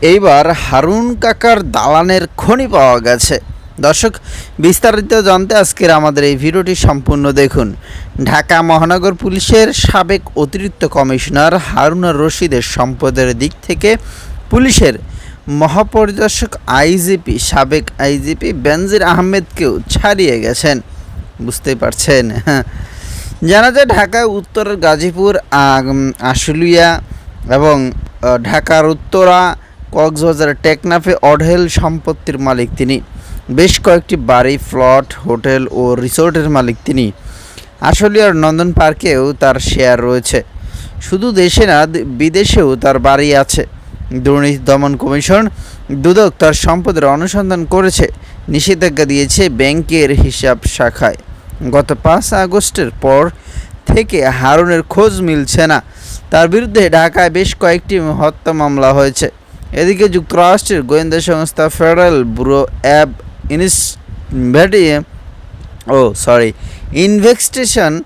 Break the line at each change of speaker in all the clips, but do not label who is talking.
এইবার হারুন কাকার দালানের খনি পাওয়া গেছে। দর্শক, বিস্তারিত জানতে আজকের আমাদের এই ভিডিওটি সম্পূর্ণ দেখুন। ঢাকা মহানগর পুলিশের সাবেক অতিরিক্ত কমিশনার হারুনার রশিদের সম্পদের দিক থেকে পুলিশের মহাপরিদর্শক আইজিপি, সাবেক আইজিপি বেনজির আহমেদকেও ছাড়িয়ে গেছেন। বুঝতেই পারছেন? হ্যাঁ। জানা যায় ঢাকায় উত্তরের গাজীপুর আশুলিয়া এবং ঢাকার উত্তরা কক্সবাজার টেকনাফে অঢেল সম্পত্তির মালিক তিনি। বেশ কয়েকটি বাড়ি প্লট হোটেল ও রিসোর্টের মালিক তিনি। আশুলিয়ার নন্দন পার্কেও তার শেয়ার রয়েছে। শুধু দেশে না বিদেশেও তার বাড়ি আছে। দুর্নীতি দমন কমিশন দুদক তার সম্পদের অনুসন্ধান করেছে। নিষেধাজ্ঞা দিয়েছে ব্যাংকের হিসাব শাখায়। গত পাঁচ আগস্টের পর থেকে হারুনের খোঁজ মিলছে না। তার বিরুদ্ধে ঢাকায় বেশ কয়েকটি হত্যা মামলা হয়েছে। এদিকে যুক্তরাষ্ট্রের গোয়েন্দা সংস্থা ফেডারেল ব্যুরো অ্যাব ইনভেস্টিগে ও সরি ইনভেস্টিগেশন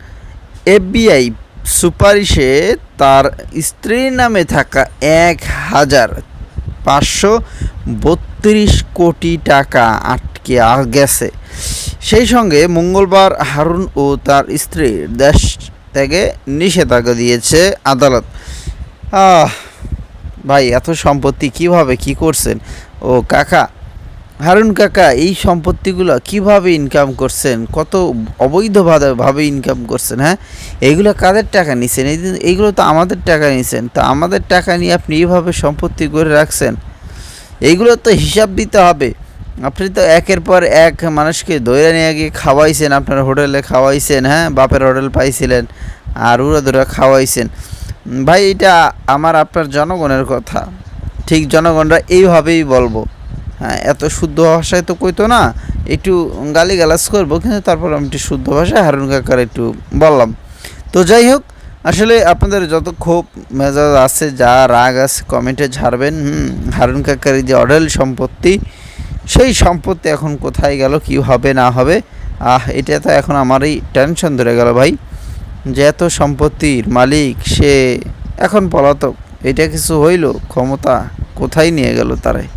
এফবিআই সুপারিশে তার স্ত্রীর নামে থাকা এক হাজার পাঁচশো বত্রিশ কোটি টাকা আটকে গেছে। সেই সঙ্গে মঙ্গলবার হারুন ও তার স্ত্রীর দেশ থেকে নিষেধাজ্ঞা দিয়েছে আদালত। ভাই, এত সম্পত্তি কীভাবে কি করছেন? ও কাকা, হারুন কাকা, এই সম্পত্তিগুলো কীভাবে ইনকাম করছেন? কত অবৈধভাবে ভাবে ইনকাম করছেন হ্যাঁ? এইগুলো কাদের টাকা নিছেন? এই এইগুলো তো আমাদের টাকা নিছেন। তা আমাদের টাকা নিয়ে আপনি এইভাবে সম্পত্তি করে রাখছেন? এইগুলো তো হিসাব দিতে হবে। আপনি তো একের পর এক মানুষকে দইরা নিয়ে গিয়ে খাওয়াইছেন, আপনার হোটেলে খাওয়াইছেন হ্যাঁ? বাপের হোটেল পাইছিলেন, আর উড়া দুরা খাওয়াইছেন। ভাই এটা আমার আপনার জনগণের কথা। ঠিক জনগণরা এইভাবেই বলব। হ্যাঁ এত শুদ্ধ ভাষায় তো কইতো না। একটু গালি গালাজ করব কিন্তু তারপর আমি একটু শুদ্ধ ভাষায় হারুন কাকার একটু বললাম। তো যাই হোক আসলে আপনাদের যত ক্ষোভ মেজাজ আছে যা রাগ আছে কমেন্টে ঝাড়বেন হুম, হারুন কাকার যে অডেল সম্পত্তি সেই সম্পত্তি এখন কোথায় গেল কি হবে না হবে আহ এটা তো এখন আমারই টেনশন ধরে গেল ভাই। যে এত সম্পত্তির মালিক, সে এখন পলাতক। এটা কিছু হইল, ক্ষমতা কোথায় নিয়ে গেল তারাই